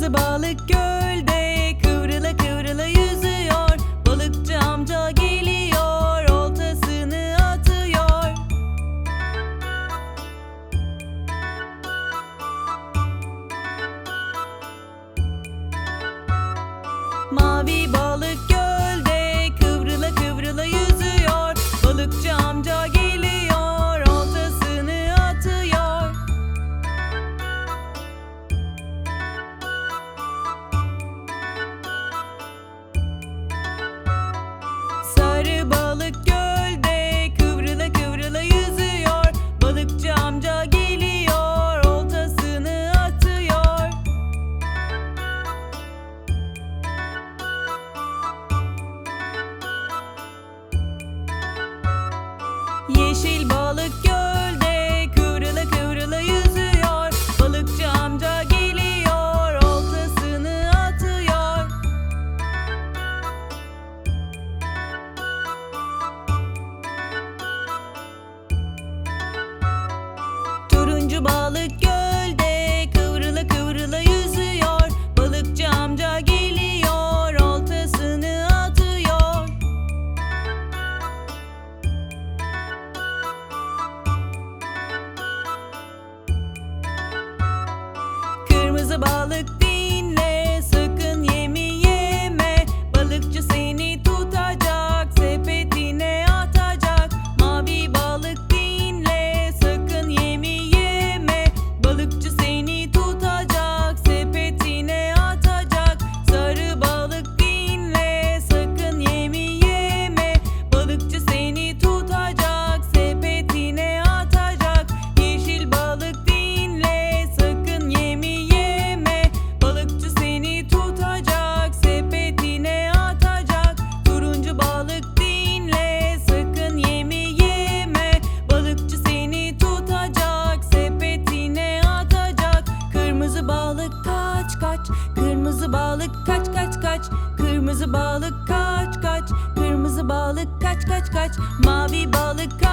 Kırmızı balık gölde kıvrıla kıvrıla yüzüyor. Balıkçı amca geliyor oltasını atıyor. Mavi balık Yeşil balık gölde kıvrıla kıvrıla yüzüyor. Balıkçı amca geliyor oltasını atıyor. Turuncu balık kızı balık kaç Kırmızı balık kaç kaç. Kırmızı balık kaç kaç kaç. Mavi balık kaç.